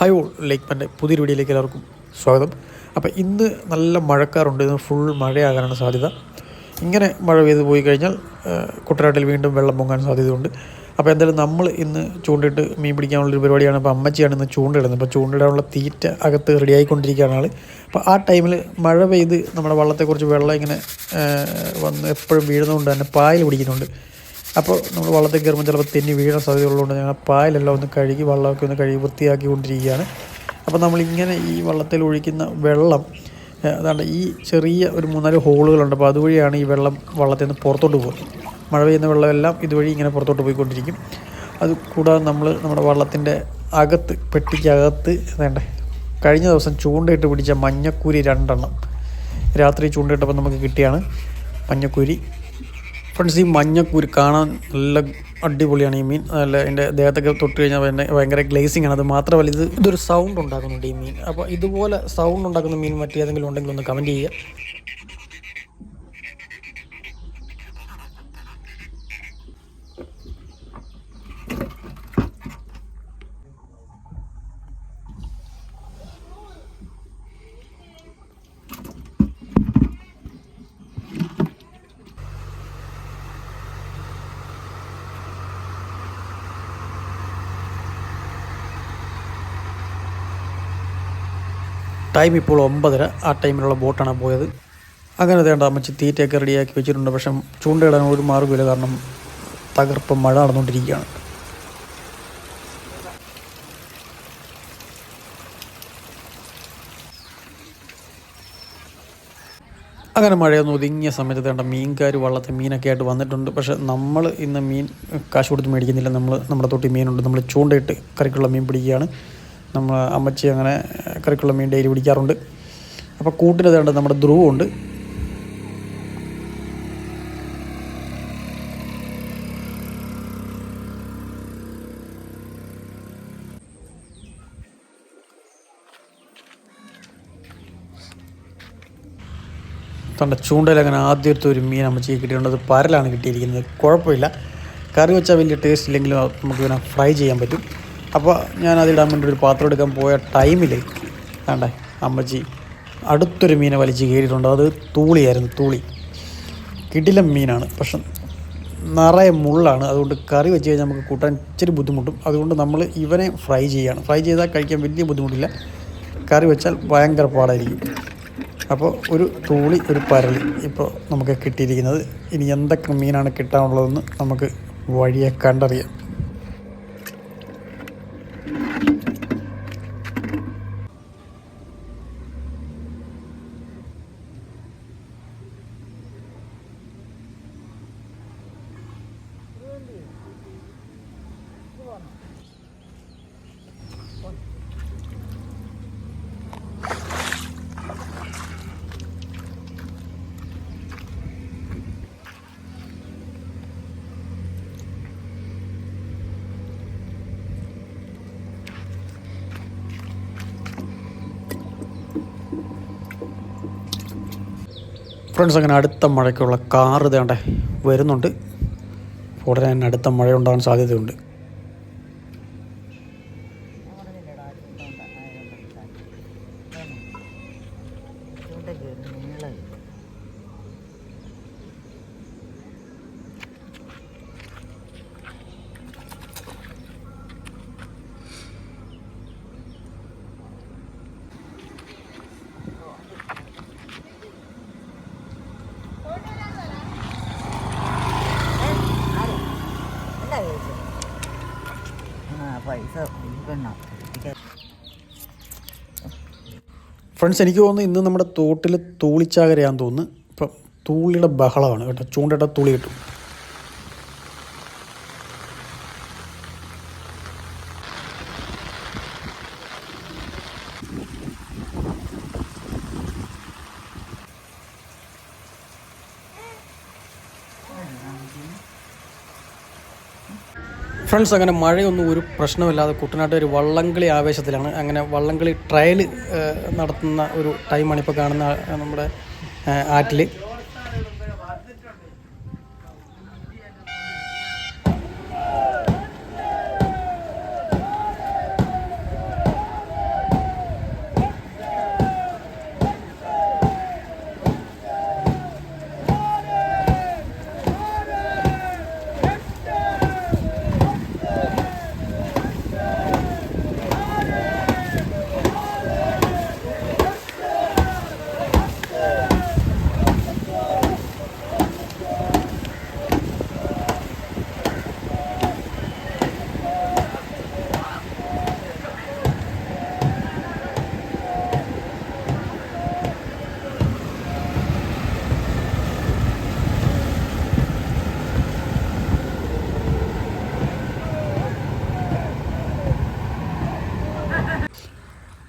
Hi all like പന്റെ പുതിയൊരു വീഡിയോയിലേക്ക് എല്ലാവർക്കും സ്വാഗതം. അപ്പോൾ ഇന്ന് നല്ല മഴക്കാറുണ്ട്. ഇന്ന് ഫുൾ മഴയാകാനാണ് സാധ്യത. ഇങ്ങനെ മഴ പെയ്ത് പോയി കഴിഞ്ഞാൽ കുട്ടനാട്ടിൽ വീണ്ടും വെള്ളം പൊങ്ങാൻ സാധ്യതയുണ്ട്. അപ്പോൾ എന്തായാലും നമ്മൾ ഇന്ന് ചൂണ്ടിട്ട് മീൻ പിടിക്കാനുള്ളൊരു പരിപാടിയാണ്. അപ്പോൾ അമ്മച്ചിയാണ് ഇന്ന് ചൂണ്ടിടുന്നത് അപ്പോൾ ചൂണ്ടിടാനുള്ള തീറ്റ അകത്ത് റെഡി ആയിക്കൊണ്ടിരിക്കുകയാണ് ആൾ അപ്പോൾ ആ ടൈമിൽ മഴ പെയ്ത് നമ്മുടെ വള്ളത്തെക്കുറിച്ച് വെള്ളം ഇങ്ങനെ വന്ന് എപ്പോഴും വീഴുന്നതുകൊണ്ട് തന്നെ പായൽ പിടിക്കുന്നുണ്ട്. അപ്പോൾ നമ്മൾ വള്ളത്തിൽ കയറുമ്പോൾ ചിലപ്പോൾ തെന്നി വീഴാൻ സാധ്യതയുള്ളതുകൊണ്ട് ഞങ്ങൾ പായലെല്ലാം ഒന്ന് കഴുകി വള്ളമൊക്കെ ഒന്ന് കഴുകി വൃത്തിയാക്കി കൊണ്ടിരിക്കുകയാണ് അപ്പോൾ നമ്മളിങ്ങനെ ഈ വള്ളത്തിൽ ഒഴിക്കുന്ന വെള്ളം അതാണ് ഈ ചെറിയ ഒരു മൂന്നാൽ ഹോളുകളുണ്ട്. അപ്പോൾ അതുവഴിയാണ് ഈ വെള്ളം വള്ളത്തിൽ നിന്ന് പുറത്തോട്ട് പോകുന്നത്. മഴ പെയ്യുന്ന വെള്ളമെല്ലാം ഇതുവഴി ഇങ്ങനെ പുറത്തോട്ട് പോയിക്കൊണ്ടിരിക്കും. അത് കൂടാതെ നമ്മൾ നമ്മുടെ വള്ളത്തിന്റെ അകത്ത് പെട്ടിക്കകത്ത് വേണ്ടേ കഴിഞ്ഞ ദിവസം ചൂണ്ടയിട്ട് പിടിച്ച മഞ്ഞക്കൂരി രണ്ടെണ്ണം. രാത്രി ചൂണ്ടയിട്ടപ്പോൾ നമുക്ക് കിട്ടിയാണ് മഞ്ഞക്കൂരി. ഫ്രണ്ട്സ് ഈ മഞ്ഞക്കൂര് കാണാൻ നല്ല അടിപൊളിയാണ് ഈ മീൻ. നല്ല എന്റെ ദേഹത്തൊക്കെ തൊട്ട് കഴിഞ്ഞാൽ പിന്നെ ഭയങ്കര ഗ്ലേസിംഗ് ആണ്. അത് മാത്രമല്ല ഇത് ഇതൊരു സൗണ്ട് ഉണ്ടാക്കുന്നുണ്ട് ഈ മീൻ. അപ്പോൾ ഇതുപോലെ സൗണ്ട് ഉണ്ടാക്കുന്ന മീൻ മറ്റേതെങ്കിലും ഉണ്ടെങ്കിൽ ഒന്ന് കമന്റ് ചെയ്യുക. ടൈം ഇപ്പോൾ ഒമ്പതര. ആ ടൈമിലുള്ള ബോട്ടാണ് പോയത്. അങ്ങനെ വേണ്ട അമ്മച്ചി തീറ്റയൊക്കെ റെഡിയാക്കി വെച്ചിട്ടുണ്ട്. പക്ഷേ ചൂണ്ടയിടാൻ ഒരു മാർഗമില്ല കാരണം തകർപ്പ് മഴ നടന്നുകൊണ്ടിരിക്കുകയാണ്. അങ്ങനെ മഴയൊന്നും ഒതുങ്ങിയ സമയത്ത് വേണ്ട മീൻകാർ വള്ളത്തെ മീനൊക്കെ ആയിട്ട് വന്നിട്ടുണ്ട്. പക്ഷെ നമ്മൾ ഇന്ന് മീൻ കാശ് കൊടുത്ത് മേടിക്കുന്നില്ല. നമ്മൾ നമ്മുടെ തൊട്ടി മീനുണ്ട്. നമ്മൾ ചൂണ്ടയിട്ട് കറിക്കുള്ള മീൻ പിടിക്കുകയാണ്. നമ്മൾ അമ്മച്ചി അങ്ങനെ കറിക്കുള്ള മീൻ ഡെയിലി പിടിക്കാറുണ്ട്. അപ്പോൾ കൂട്ടിന് വേണ്ട നമ്മുടെ ധ്രുവുണ്ട്. തന്റെ ചൂണ്ടയിൽ അങ്ങനെ ആദ്യത്തെ ഒരു മീൻ അമ്മച്ചി കിട്ടിയിട്ടുണ്ട്. അത് പരലാണ് കിട്ടിയിരിക്കുന്നത്. കുഴപ്പമില്ല. കറി വെച്ചാൽ വലിയ ടേസ്റ്റ് ഇല്ലെങ്കിലും നമുക്ക് ഇങ്ങനെ ഫ്രൈ ചെയ്യാൻ പറ്റും. അപ്പോൾ ഞാൻ അതിടാൻ വേണ്ടി ഒരു പാത്രം എടുക്കാൻ പോയ ടൈമിൽ കണ്ടേ അമ്മച്ചി അടുത്തൊരു മീനെ വലിച്ച് കയറിയിട്ടുണ്ട്. അത് തൂളിയായിരുന്നു തൂളി. കിടിലം മീനാണ്. പക്ഷെ നിറയെ മുള്ളാണ്. അതുകൊണ്ട് കറി വെച്ച് കഴിഞ്ഞാൽ നമുക്ക് കൂട്ടാൻ ഇച്ചിരി ബുദ്ധിമുട്ടും. അതുകൊണ്ട് നമ്മൾ ഇവനെ ഫ്രൈ ചെയ്യുകയാണ് ഫ്രൈ ചെയ്താൽ കഴിക്കാൻ വലിയ ബുദ്ധിമുട്ടില്ല. കറി വെച്ചാൽ ഭയങ്കര പാടായിരിക്കും. അപ്പോൾ ഒരു തൂളി ഒരു പരളി ഇപ്പോൾ നമുക്ക് കിട്ടിയിരിക്കുന്നത്. ഇനി എന്തൊക്കെ മീനാണ് കിട്ടാനുള്ളതെന്ന് നമുക്ക് വഴിയെ കണ്ടറിയാം. ഫ്രണ്ട്സ് അങ്ങനെ അടുത്ത മഴയ്ക്കുള്ള കാറ് തേണ്ടേ വരുന്നുണ്ട്. ഉടനെ തന്നെ അടുത്ത മഴ ഉണ്ടാകാൻ സാധ്യതയുണ്ട്. എന്താ ഫ്രണ്ട്സ് എനിക്ക് തോന്നുന്നു ഇന്ന് നമ്മുടെ തോട്ടിൽ തൂളിച്ചാകരയാന്ന് തോന്നുന്നു. ഇപ്പം തൂളിയുടെ ബഹളമാണ് കേട്ടോ. ചൂണ്ടയുടെ തൂളി കിട്ടും. ഫ്രണ്ട്സ് അങ്ങനെ മഴയൊന്നും ഒരു പ്രശ്നമില്ലാതെ ഒരു വള്ളംകളി ആവേശത്തിലാണ്. അങ്ങനെ വള്ളംകളി ട്രയൽ നടത്തുന്ന ഒരു ടൈമാണ് ഇപ്പോൾ കാണുന്ന നമ്മുടെ ആറ്റിൽ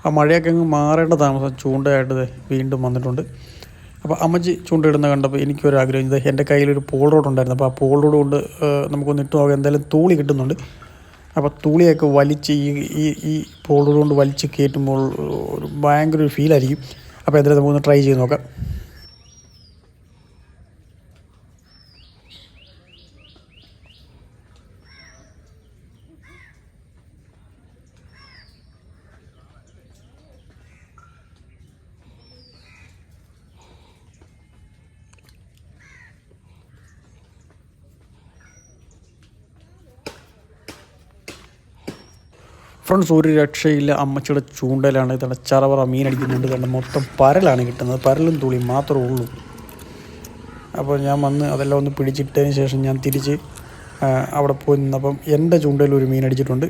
ആ മഴയൊക്കെ അങ്ങ് മാറേണ്ട താമസം ചൂണ്ടയായിട്ട് വീണ്ടും വന്നിട്ടുണ്ട്. അപ്പോൾ അമ്മച്ചി ചൂണ്ടയിടുന്ന കണ്ടപ്പോൾ എനിക്കൊരാഗ്രഹം ഇത് എന്റെ കയ്യിലൊരു പോൾ റോഡ് ഉണ്ടായിരുന്നു. അപ്പോൾ ആ പോൾ റോഡ് കൊണ്ട് നമുക്കൊന്ന് ഇട്ടു നോക്കാം എന്തായാലും തൂളി കിട്ടുന്നുണ്ട്. അപ്പോൾ തൂളിയൊക്കെ വലിച്ച് ഈ ഈ ഈ പോൾ റോഡ് കൊണ്ട് വലിച്ച് കയറ്റുമ്പോൾ ഒരു ഭയങ്കര ഒരു ഫീലായിരിക്കും അപ്പോൾ എന്തായാലും നമുക്കൊന്ന് ട്രൈ ചെയ്ത് നോക്കാം. ഫ്രണ്ട്സ് ഒരു അമ്മച്ചിയുടെ ചൂണ്ടലാണ് ഇതാണ് ചറവറ മീനടിക്കുന്നുണ്ട്. കണ്ട് മൊത്തം പരലാണ് കിട്ടുന്നത്. പരലും തുളിയും മാത്രമേ ഉള്ളൂ. അപ്പോൾ ഞാൻ വന്ന് അതെല്ലാം ഒന്ന് പിടിച്ചിട്ടതിന് ശേഷം ഞാൻ തിരിച്ച് അവിടെ പോയി നിന്നപ്പം എന്റെ ചൂണ്ടയിൽ ഒരു മീൻ അടിച്ചിട്ടുണ്ട്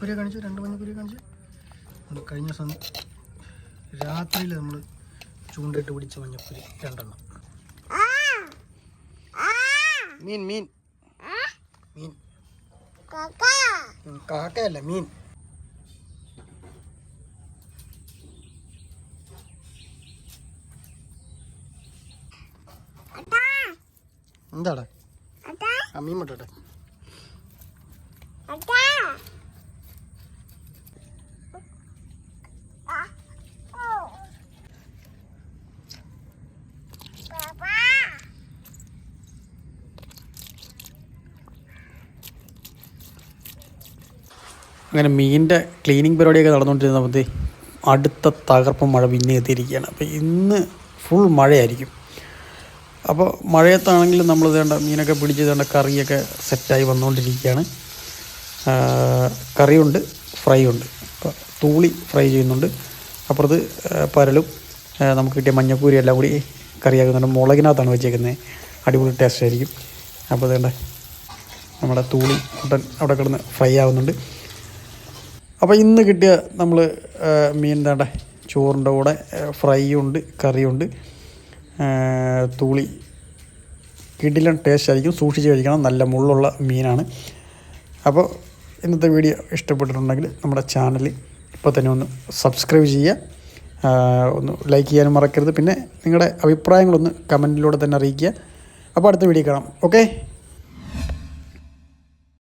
മഞ്ഞക്കുരിയെ കാണിച്ചു രണ്ട് പഞ്ഞിക്കുരിയെ കാണിച്ചു. കഴിഞ്ഞ ദിവസം രാത്രിയിൽ നമ്മൾ ചൂണ്ടയിട്ട് പിടിച്ച മഞ്ഞക്കുരി രണ്ടെണ്ണം. മീൻ മീൻ. മീൻ. കാക്കയല്ല മീൻ. എന്താടാ? ആ മീൻ മുട്ടട്ടെ. അങ്ങനെ മീനിന്റെ ക്ലീനിങ് പരിപാടിയൊക്കെ നടന്നുകൊണ്ടിരുന്നപ്പോൾ അടുത്ത തകർപ്പ് മഴ പിന്നെ എത്തിയിരിക്കുകയാണ്. അപ്പോൾ ഇന്ന് ഫുൾ മഴയായിരിക്കും. അപ്പോൾ മഴയത്താണെങ്കിലും നമ്മൾ വേണ്ട മീനൊക്കെ പിടിച്ച് വേണ്ട കറിയൊക്കെ സെറ്റായി വന്നുകൊണ്ടിരിക്കുകയാണ്. കറിയുണ്ട് ഫ്രൈ ഉണ്ട് അപ്പോൾ തൂളി ഫ്രൈ ചെയ്യുന്നുണ്ട്. അപ്പുറത്ത് പരലും നമുക്ക് കിട്ടിയ മഞ്ഞക്കൂരി എല്ലാം കൂടി കറിയാക്കുന്നുണ്ട്. മുളകിനകത്താണ് വെച്ചേക്കുന്നത്. അടിപൊളി ടേസ്റ്റ് ആയിരിക്കും. അപ്പോൾ വേണ്ട നമ്മുടെ തൂളി കുട്ടൻ അവിടെ കിടന്ന് ഫ്രൈ ആവുന്നുണ്ട്. അപ്പോൾ ഇന്ന് കിട്ടിയ നമ്മൾ മീൻ തേണ്ട ചോറിന്റെ കൂടെ ഫ്രൈ ഉണ്ട് കറിയുണ്ട്. തൂളി കിടിലൻ ടേസ്റ്റ് ആയിരിക്കും. സൂക്ഷിച്ച് കഴിക്കണം. നല്ല മുള്ളുള്ള മീനാണ്. അപ്പോൾ ഇന്നത്തെ വീഡിയോ ഇഷ്ടപ്പെട്ടിട്ടുണ്ടെങ്കിൽ നമ്മുടെ ചാനൽ ഇപ്പോൾ തന്നെ ഒന്ന് സബ്സ്ക്രൈബ് ചെയ്യുക. ഒന്ന് ലൈക്ക് ചെയ്യാനും മറക്കരുത്. പിന്നെ നിങ്ങളുടെ അഭിപ്രായങ്ങളൊന്ന് കമന്റിലൂടെ തന്നെ അറിയിക്കുക. അപ്പോൾ അടുത്ത വീഡിയോ കാണാം. ഓക്കെ